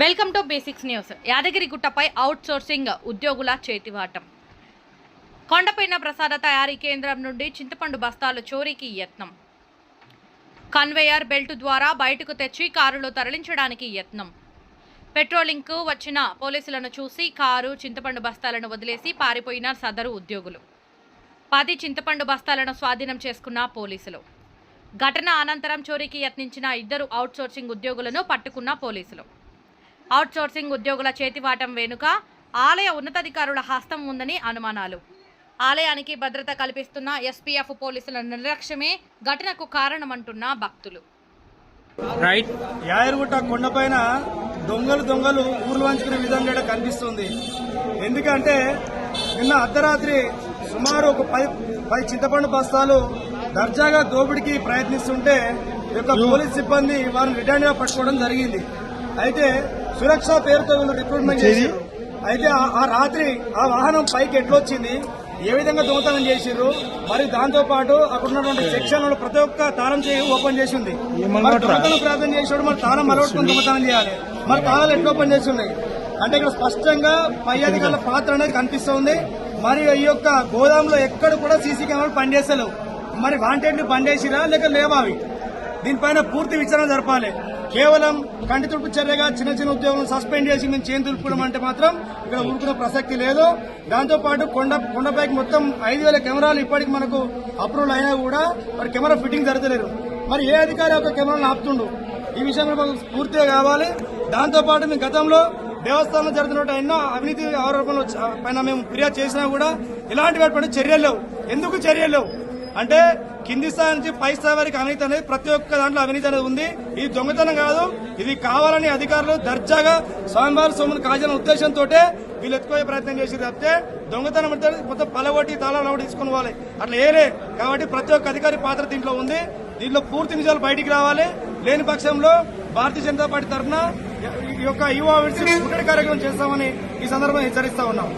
Welcome to basics news. యాదగిరిగుట్టపై outsourcing ఉద్యోగుల చేతివాటం. కొండపైన ప్రసాద తయారీ కేంద్రం నుండి చింతపండు బస్తాలు చోరీకి యత్నం. కన్వేయర్ బెల్ట్ ద్వారా బయటకు తెచ్చి కారులో తరలించడానికి యత్నం. పెట్రోలింగ్కు వచ్చిన పోలీసులను చూసి కారు చింతపండు బస్తాలను వదిలేసి పారిపోయిన సదరు ఉద్యోగులు. పది చింతపండు బస్తాలను స్వాధీనం చేసుకున్న పోలీసులు. ఘటన అనంతరం చోరీకి యత్నించిన ఇద్దరు అవుట్సోర్సింగ్ ఉద్యోగులను పట్టుకున్న పోలీసులు. అవుట్సోర్సింగ్ ఉద్యోగుల చేతివాటం వెనుక ఆలయ ఉన్నతాధికారుల హస్తం ఉందని అనుమానాలు. ఆలయానికి భద్రత కల్పిస్తున్న ఎస్పీఎఫ్ పోలీసుల నిర్లక్ష్యమే ఘటనకు కారణమంటున్న భక్తులు. రైట్ యాయరుగుట్ట కొండపైన దొంగలు దొంగలు ఊర్లు వంచుకునే విధంగా కనిపిస్తుంది. ఎందుకంటే నిన్న అర్ధరాత్రి సుమారు ఒక పది పది చింతపండు బస్తాలు దర్జాగా దోపిడికి ప్రయత్నిస్తుంటే ఈ యొక్క పోలీస్ సిబ్బంది వారిని రిటర్న్గా పట్టుకోవడం జరిగింది. అయితే సురక్ష పేరుతో వీళ్ళు రిక్రూట్మెంట్ చేశారు అయితే ఆ- రాత్రి ఆ వాహనం పైకి ఎట్లొచ్చింది? ఏ విధంగా దొంగతనం చేసిర్రు? మరి దాంతో పాటు అక్కడ ఉన్నటువంటి సెక్షన్ ప్రతి ఒక్క తాళం చేయి ఓపెన్ చేసి ఉంది మరి దొంగతనం ప్రార్థన చేసాడు మరి తాళం అలవట్టుకుని దొంగతనం చేయాలి. మరి తాళాలు ఎట్లా ఓపెన్ చేసి ఉన్నాయి అంటే ఇక్కడ స్పష్టంగా పై అధికారుల పాత్ర అనేది కనిపిస్తుంది. మరి ఈ యొక్క గోదాంలో ఎక్కడ కూడా సీసీ కెమెరాలు పనిచేస్తలేవు. మరి వాంటెడ్లు పనిచేసిరా లేక లేవా అవి? దీనిపైన పూర్తి విచారణ జరపాలి. కేవలం కంటి తుడుపు చర్యగా చిన్న చిన్న ఉద్యోగం సస్పెండ్ చేసి మేము చేయం తుడుపుకోవడం అంటే మాత్రం ఇక్కడ ఊరుకునే ప్రసక్తి లేదు. దాంతోపాటు కొండ కొండపైకి మొత్తం ఐదు వేల కెమెరాలు ఇప్పటికి మనకు అప్రూవల్ అయినా కూడా మరి కెమెరా ఫిట్టింగ్ జరగలేదు. మరి ఏ అధికారి ఒక కెమెరాను ఆపుతుండు? ఈ విషయంలో మాకు మనకు పూర్తిగా కావాలి. దాంతోపాటు మేము గతంలో దేవస్థానంలో జరుగుతున్న ఎన్నో అవినీతి ఆరోపణలు పైన మేము ఫిర్యాదు చేసినా కూడా ఇలాంటివి చర్యలు లేవు. ఎందుకు చర్యలు లేవు? అంటే కింది స్థాయి నుంచి పై స్థాయి వరకు అవినీతి అనేది ప్రతి ఒక్క దాంట్లో అవినీతి అనేది ఉంది. ఇది దొంగతనం కాదు. ఇది కావాలని అధికారులు దర్జాగా స్వామివారి సొమ్మును కాజాలనే ఉద్దేశంతో వీళ్ళు ఎత్తుకోయే ప్రయత్నం చేసి తప్పితే దొంగతనం అంటే మొత్తం పలవటి తాళాలు ఒకటి తీసుకుని పోవాలి. అట్లా ఏలే కాబట్టి ప్రతి ఒక్క అధికారి పాత్ర దీంట్లో ఉంది. దీంట్లో పూర్తి నిజాలు బయటికి రావాలి. లేని పక్షంలో భారతీయ జనతా పార్టీ తరఫున ఈ యొక్క యువ విడిసి ముట్టడి కార్యక్రమం చేస్తామని ఈ సందర్భంగా హెచ్చరిస్తా ఉన్నాం.